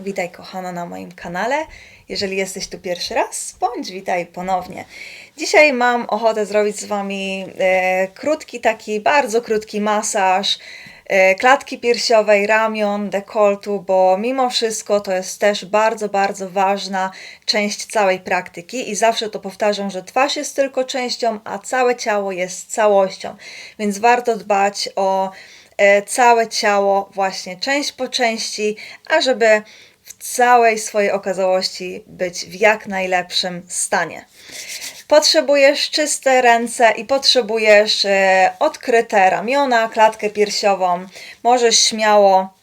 Witaj kochana na moim kanale. Jeżeli jesteś tu pierwszy raz, bądź witaj ponownie. Dzisiaj mam ochotę zrobić z Wami e, krótki, taki bardzo krótki masaż e, klatki piersiowej, ramion, dekoltu, bo mimo wszystko to jest też bardzo, bardzo ważna część całej praktyki i zawsze to powtarzam, że twarz jest tylko częścią, a całe ciało jest całością. Więc warto dbać o e, całe ciało, właśnie część po części, ażeby całej swojej okazałości być w jak najlepszym stanie. Potrzebujesz czyste ręce i potrzebujesz e, odkryte ramiona, klatkę piersiową. Możesz śmiało.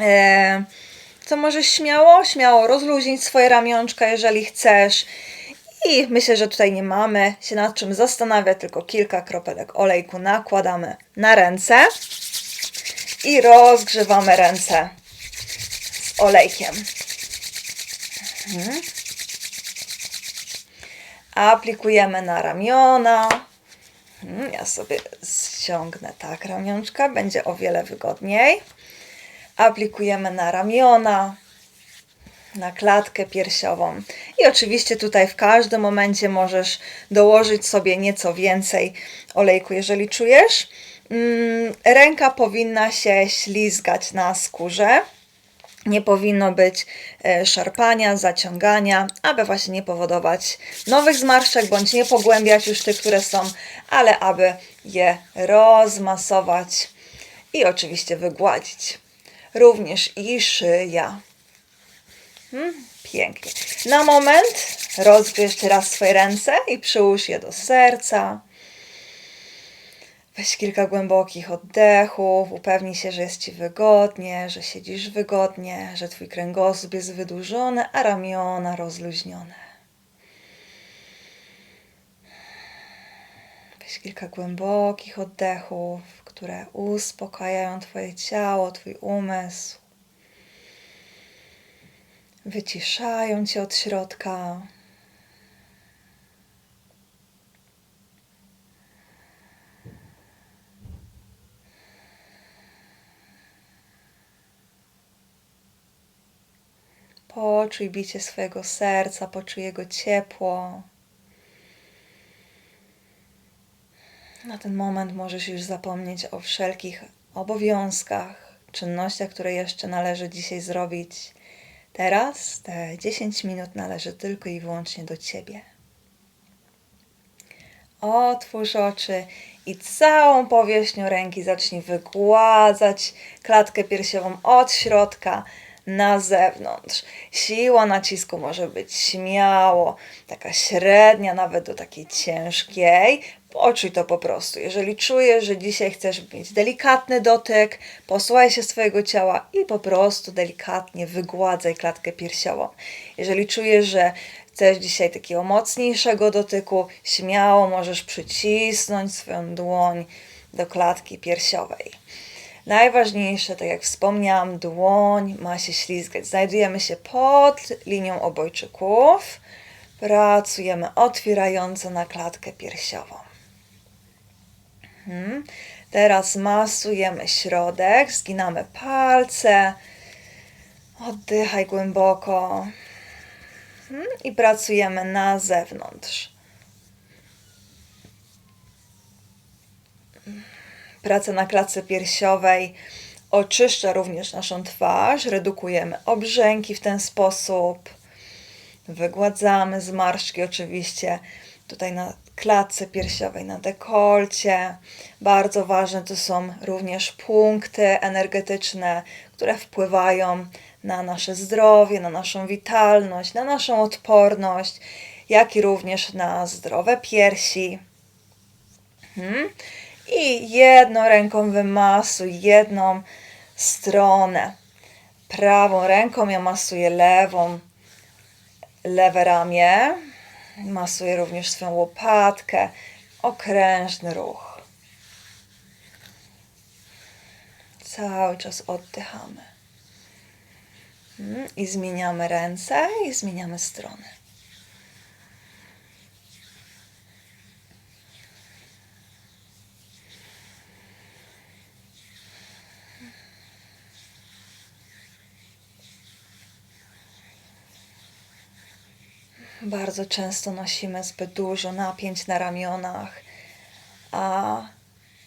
E, co możesz śmiało? Śmiało rozluźnić swoje ramionczka, jeżeli chcesz. I myślę, że tutaj nie mamy się nad czym zastanawiać, tylko kilka kropelek olejku nakładamy na ręce i rozgrzewamy ręce olejkiem. Mhm. Aplikujemy na ramiona. Mhm, Ja sobie ściągnę tak ramionczka, będzie o wiele wygodniej. Aplikujemy na ramiona, na klatkę piersiową. I oczywiście tutaj w każdym momencie możesz dołożyć sobie nieco więcej olejku, jeżeli czujesz. Mm, Ręka powinna się ślizgać na skórze. Nie powinno być e, szarpania, zaciągania, aby właśnie nie powodować nowych zmarszczek, bądź nie pogłębiać już tych, które są, ale aby je rozmasować i oczywiście wygładzić. Również i szyja. Hmm, pięknie. Na moment rozgrzej jeszcze raz swoje ręce i przyłóż je do serca. Weź kilka głębokich oddechów, upewnij się, że jest Ci wygodnie, że siedzisz wygodnie, że Twój kręgosłup jest wydłużony, a ramiona rozluźnione. Weź kilka głębokich oddechów, które uspokajają Twoje ciało, Twój umysł. Wyciszają Cię od środka. Poczuj bicie swojego serca, poczuj jego ciepło. Na ten moment możesz już zapomnieć o wszelkich obowiązkach, czynnościach, które jeszcze należy dzisiaj zrobić. Teraz te 10 minut należy tylko i wyłącznie do Ciebie. Otwórz oczy i całą powierzchnią ręki zacznij wygładzać klatkę piersiową od środka na zewnątrz. Siła nacisku może być śmiało, taka średnia, nawet do takiej ciężkiej. Poczuj to po prostu. Jeżeli czujesz, że dzisiaj chcesz mieć delikatny dotyk, posłuchaj się swojego ciała i po prostu delikatnie wygładzaj klatkę piersiową. Jeżeli czujesz, że chcesz dzisiaj takiego mocniejszego dotyku, śmiało możesz przycisnąć swoją dłoń do klatki piersiowej. Najważniejsze, tak jak wspomniałam, dłoń ma się ślizgać. Znajdujemy się pod linią obojczyków. Pracujemy otwierająco na klatkę piersiową. Mhm. Teraz masujemy środek, zginamy palce. Oddychaj głęboko. Mhm. I pracujemy na zewnątrz. Praca na klatce piersiowej oczyszcza również naszą twarz, redukujemy obrzęki w ten sposób, wygładzamy zmarszczki oczywiście tutaj na klatce piersiowej, na dekolcie. Bardzo ważne to są również punkty energetyczne, które wpływają na nasze zdrowie, na naszą witalność, na naszą odporność, jak i również na zdrowe piersi. Hmm. I jedną ręką wymasuj jedną stronę. Prawą ręką ja masuję lewą, lewe ramię. Masuję również swoją łopatkę. Okrężny ruch. Cały czas oddychamy. Mm, I zmieniamy ręce i zmieniamy strony. Bardzo często nosimy zbyt dużo napięć na ramionach, a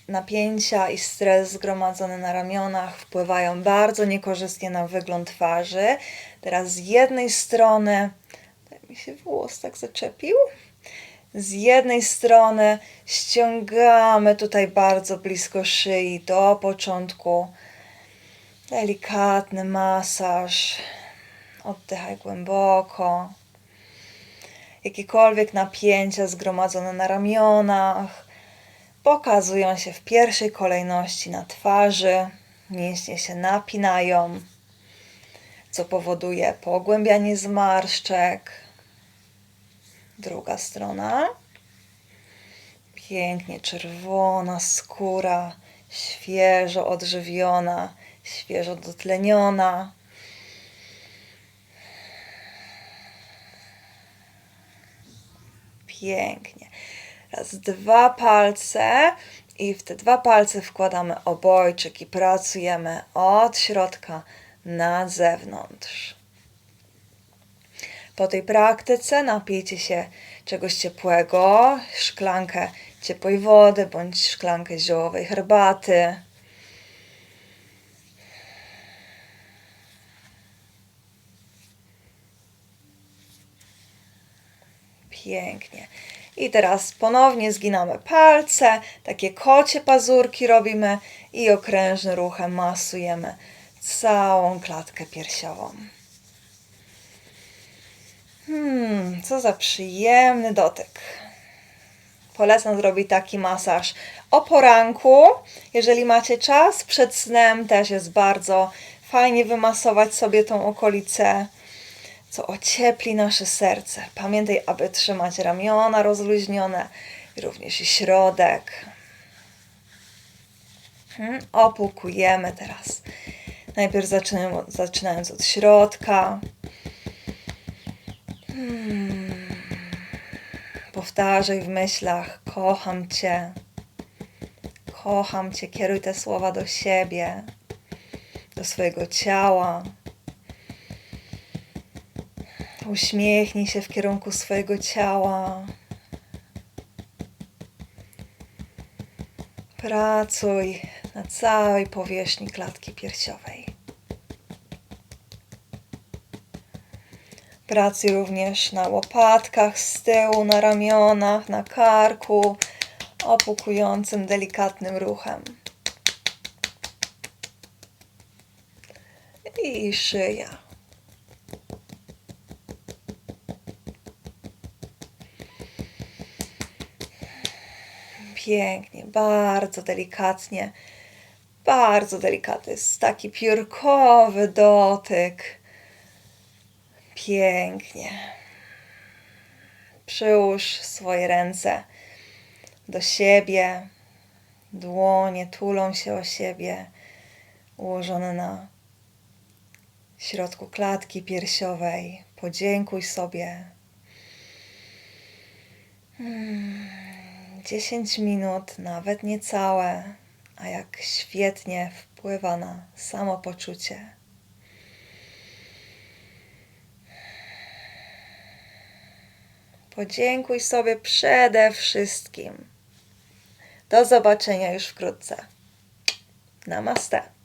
napięcia i stres zgromadzony na ramionach wpływają bardzo niekorzystnie na wygląd twarzy. Teraz z jednej strony, mi się włos tak zaczepił, z jednej strony ściągamy tutaj bardzo blisko szyi do początku. Delikatny masaż. Oddychaj głęboko. Jakiekolwiek napięcia zgromadzone na ramionach pokazują się w pierwszej kolejności na twarzy. Mięśnie się napinają, co powoduje pogłębianie zmarszczek. Druga strona. Pięknie czerwona skóra, świeżo odżywiona, świeżo dotleniona. Pięknie. Raz, dwa palce i w te dwa palce wkładamy obojczyk i pracujemy od środka na zewnątrz. Po tej praktyce napijcie się czegoś ciepłego, szklankę ciepłej wody bądź szklankę ziołowej herbaty. Pięknie. I teraz ponownie zginamy palce, takie kocie pazurki robimy i okrężnym ruchem masujemy całą klatkę piersiową. Hmm, co za przyjemny dotyk. Polecam zrobić taki masaż o poranku. Jeżeli macie czas, przed snem też jest bardzo fajnie wymasować sobie tą okolicę, co ociepli nasze serce. Pamiętaj, aby trzymać ramiona rozluźnione również i środek. Hmm, opłukujemy teraz. Najpierw zaczynamy, zaczynając od środka. Hmm. Powtarzaj w myślach: Kocham Cię. Kocham Cię. Kieruj te słowa do siebie, do swojego ciała. Uśmiechnij się w kierunku swojego ciała. Pracuj na całej powierzchni klatki piersiowej. Pracuj również na łopatkach z tyłu, na ramionach, na karku, opukującym delikatnym ruchem. I szyja. Pięknie, bardzo delikatnie, bardzo delikatny, jest taki piórkowy dotyk. Pięknie. Przyłóż swoje ręce do siebie. Dłonie tulą się o siebie, ułożone na środku klatki piersiowej. Podziękuj sobie. Hmm, 10 minut, nawet niecałe, a jak świetnie wpływa na samopoczucie. Podziękuj sobie przede wszystkim. Do zobaczenia już wkrótce. Namaste.